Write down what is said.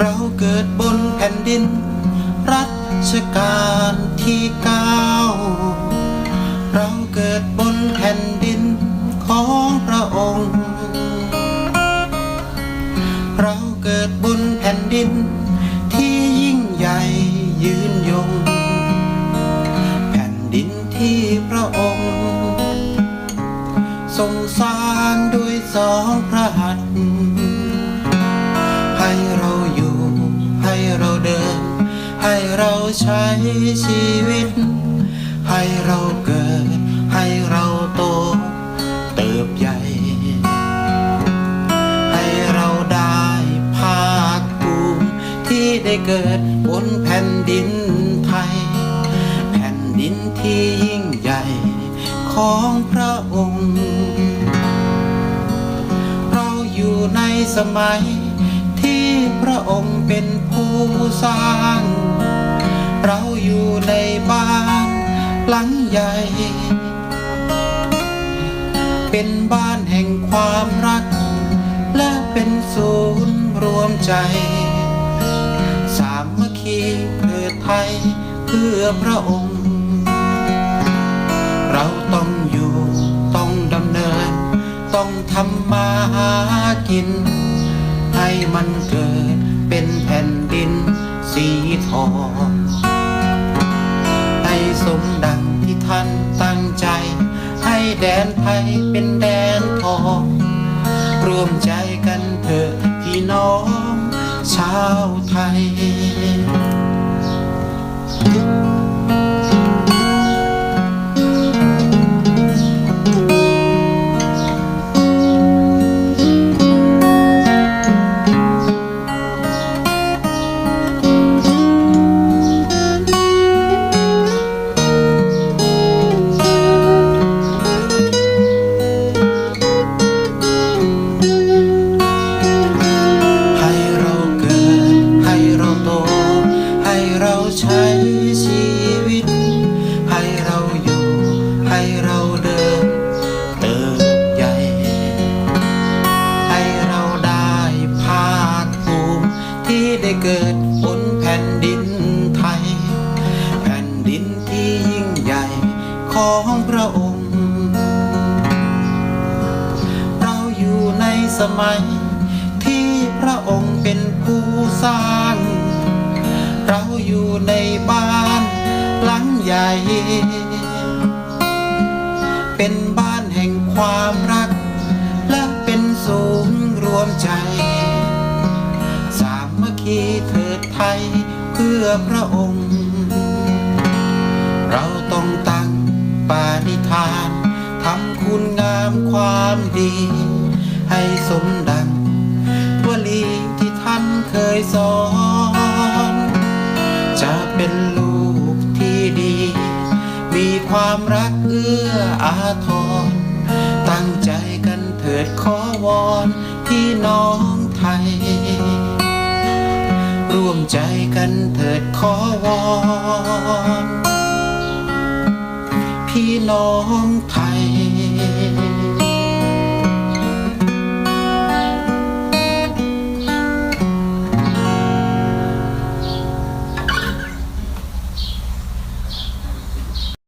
เราเกิดบนแผ่นดิน รัชกาลที่เก้าเราเกิดบนแผ่นดินของพระองค์ เราเกิดบนแผ่นดินที่ยิ่งใหญ่ยืนยง แผ่นดินที่พระองค์ทรงสร้างด้วยสองพระหัตถ์ ให้เราใช้ชีวิต ให้เราเกิด ให้เราโต เติบใหญ่ ให้เราได้ภาคภูมิที่ได้เกิดบนแผ่นดินไทย แผ่นดินที่ยิ่งใหญ่ของพระองค์ เราอยู่ในสมัย พระองค์เป็นผู้สร้าง เราอยู่ในบ้านหลังใหญ่ เป็นบ้านแห่งความรัก และเป็นศูนย์รวมใจ สามัคคีเพื่อไทยเพื่อพระองค์ เราต้องอยู่ต้องดำเนิน ต้องทำมาหากิน เป็นแผ่นดินสีทองให้สมดังที่ท่านตั้งใจ ให้แดนไทยเป็นแดนทอง ร่วมใจกันเถอะพี่น้อง ชาวไทย ได้เกิดบนแผ่นดินไทย แผ่นดินที่ยิ่งใหญ่ของพระองค์ เราอยู่ในสมัยที่พระองค์เป็นผู้สร้าง เราอยู่ในบ้านหลังใหญ่ เป็นบ้านแห่งความรัก และเป็นศูนย์รวมใจ คีเถิดไทยเพื่อพระองค์ เราต้องตั้งปาณิธานทำคุณงามความดี ให้สมดังวลีที่ท่านเคยสอน จะเป็นลูกที่ดี มีความรักเอื้ออาทร ตั้งใจกันเถิดขอวอนพี่น้องไทย ร่วมใจกันเถิดขอวอนพี่น้องไทย